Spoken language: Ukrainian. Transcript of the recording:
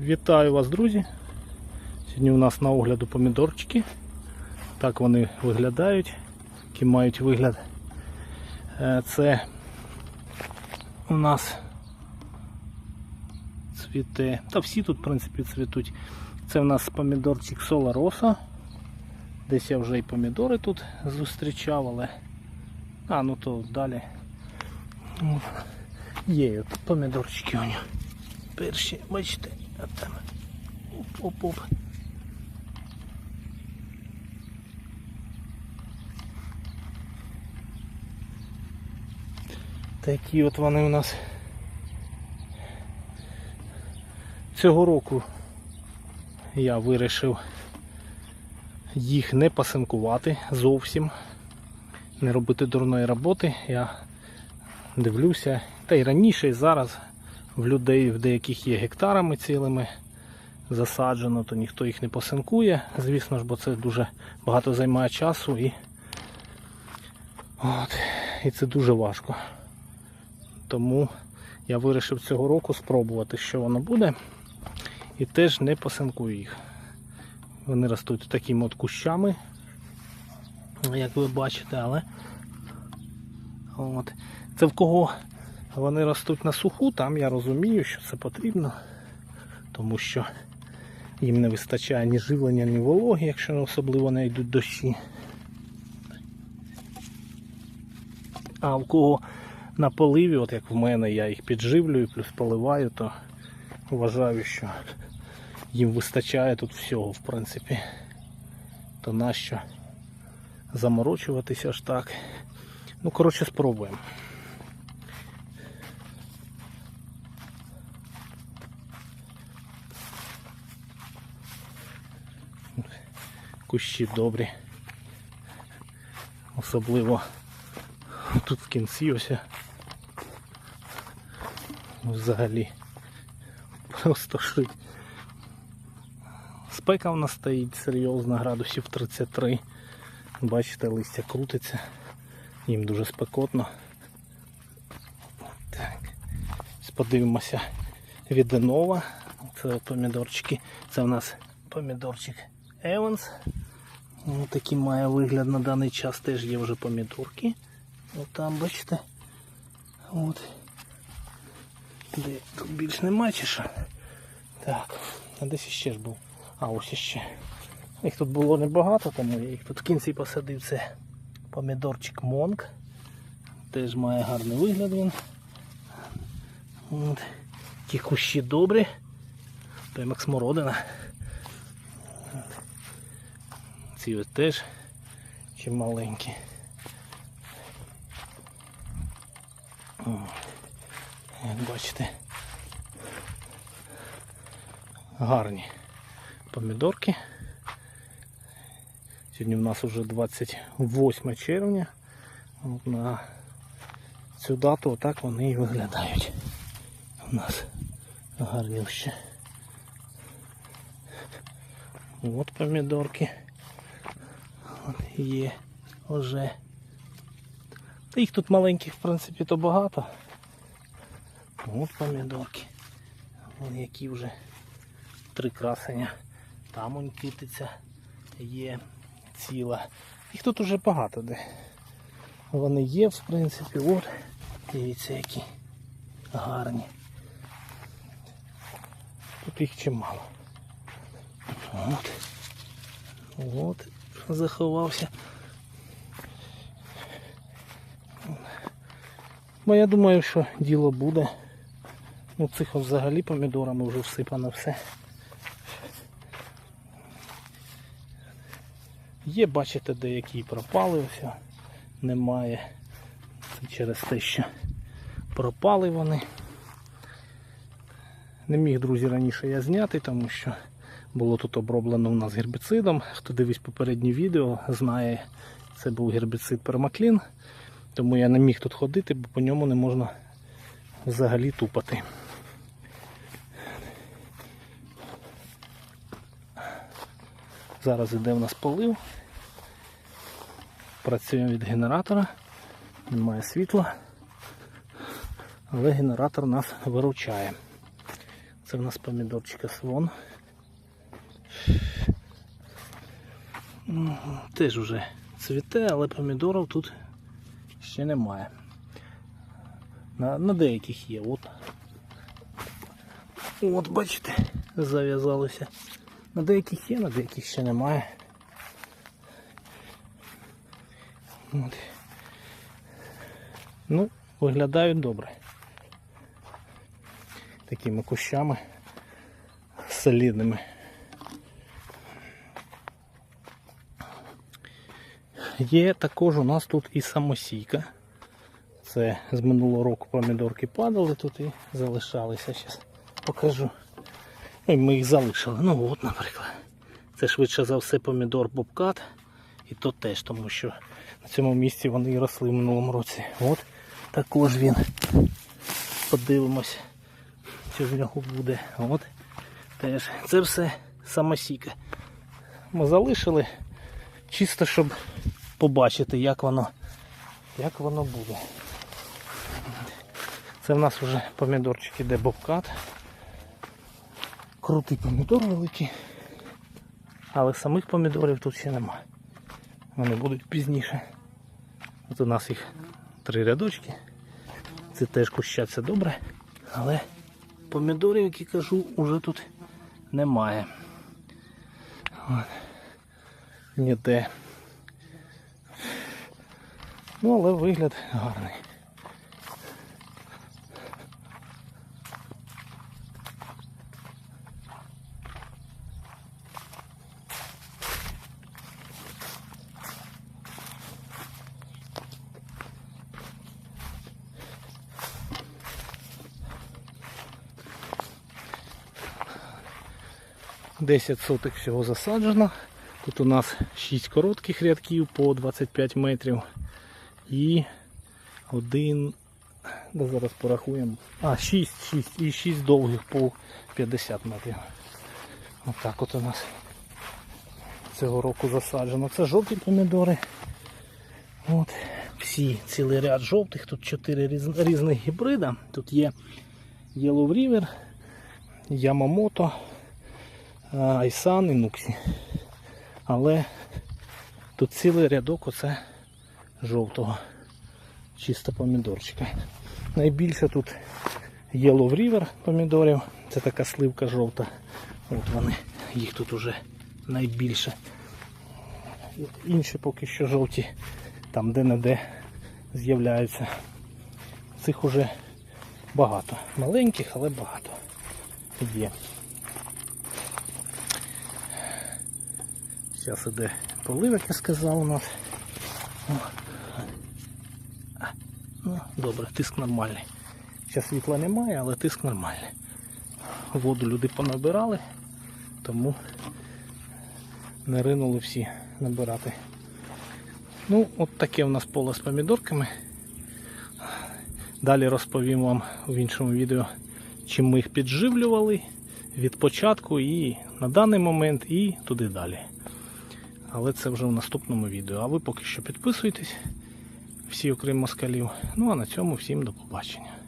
Вітаю вас, друзі! Сьогодні у нас на огляду помідорчики. Так вони виглядають, які мають вигляд. Е, Це у нас цвіте. Та всі тут, в принципі, цвітуть. Це у нас помідорчик Солароса. Десь я вже і помідори тут зустрічав, але. А, ну то далі. Є от помідорчики у нього. Перші, бачите, там. Оп-оп-оп. Такі от вони у нас цього року я вирішив їх не пасинкувати зовсім, не робити дурної роботи. Я дивлюся, та й раніше, і зараз в людей, в деяких є гектарами цілими засаджено, то ніхто їх не пасинкує, звісно ж, бо це дуже багато займає часу і, от, і це дуже важко. Тому я вирішив цього року спробувати, що воно буде. І теж не пасинкую їх. Вони ростуть такими от кущами, як ви бачите, але от. це в кого вони ростуть на суху, там я розумію, що це потрібно, тому що їм не вистачає ні живлення, ні вологи, якщо особливо не йдуть дощі. А в кого на поливі, от як в мене, я їх підживлюю, плюс поливаю, то вважаю, що їм вистачає тут всього, в принципі. То нащо заморочуватися аж так. Ну, коротше, спробуємо. Кущі добрі. Особливо тут в кінці ось. Взагалі просто шить. Спека в нас стоїть серйозно, градусів 33. Бачите, листя крутиться. Їм дуже спекотно. Так. Подивимося від. Це помідорчики. Це у нас помідорчик Еванс. Ось такий має вигляд на даний час. Теж є вже помідорки. От там бачите. От. Де тут більш нема чи? Так, а десь іще ж був. А ось іще. Їх тут було небагато, тому я їх тут в кінці посадив. Це помідорчик Монк. Теж має гарний вигляд він. От. Ті кущі добрі. Прямо як смородина. От. Ці ось теж чи маленькі. О, Як бачите, гарні помідорки. Сьогодні в нас вже 28 червня. От на цю дату отак вони і виглядають. У нас гарнющі. От помідорки. От є вже. Та їх тут маленьких в принципі то багато. От помідорки. Вон які вже три красення. Там он китиця є ціла. Їх тут уже багато де. Вони є, в принципі, от. Дивіться, які гарні. Тут їх чимало. От. От. Заховався. Бо я думаю, що діло буде. Ну цих взагалі помідорами вже всипано все. Є, бачите, деякі пропали, ось немає. Це через те, що пропали вони. Не міг, друзі, раніше я зняти, тому що було тут оброблено у нас гербіцидом. Хто дивись попереднє відео, знає, це був гербіцид пермаклін. Тому я не міг тут ходити, бо по ньому не можна взагалі тупати. Зараз іде в нас полив. Працюємо від генератора, немає світла, але генератор нас виручає. Це в нас помідорчика свон. Теж уже цвіте, але помідорів тут ще немає. На, на деяких є. От. От, бачите, зав'язалося. На деяких є, на деяких ще немає. От. Ну, виглядають добре. Такими кущами солідними. Є також у нас тут і самосійка. Це з минулого року помідорки падали тут і залишалися. Зараз покажу. І ми їх залишили. Ну от, наприклад. Це швидше за все помідор бобкат. І то теж, тому що на цьому місці вони і росли в минулому році. От також він. Подивимось, що з нього буде. От теж. Це все самосіка. Ми залишили чисто, щоб побачити, як воно, як воно буде. Це в нас вже помідорчик іде бобкат. Крутий помідор великий. Але самих помідорів тут ще немає. Вони будуть пізніше. От у нас їх три рядочки. Це теж кущаться добре. Але помідорів, які кажу, уже тут немає. От. Ніде. Ну, але вигляд гарний. Десять соток всього засаджено. Тут у нас 6 коротких рядків по 25 метрів і один, да зараз порахуємо. А, 6, 6 і 6 довгих по 50 метрів. Отак от у нас цього року засаджено. Це жовті помідори. От, всі цілий ряд жовтих, тут 4 різ, різних гібрида. Тут є Yellow River, Yamamoto, Айсан і Нуксі. Але тут цілий рядок оце жовтого чисто помідорчика. Найбільше тут Yellow River помідорів. Це така сливка жовта. От вони, їх тут уже найбільше. Інші поки що жовті, там де-не-де з'являються. Цих уже багато. Маленьких, але багато є. Зараз іде полив, як я сказав у нас. Добре, тиск нормальний. Зараз світла немає, але тиск нормальний. Воду люди понабирали, тому не ринули всі набирати. Ну, от таке у нас поле з помідорками. Далі розповім вам в іншому відео, чим ми їх підживлювали від початку і на даний момент, і туди далі. Але це вже в наступному відео. А ви поки що підписуйтесь, всі окрім москалів. Ну а на цьому всім до побачення.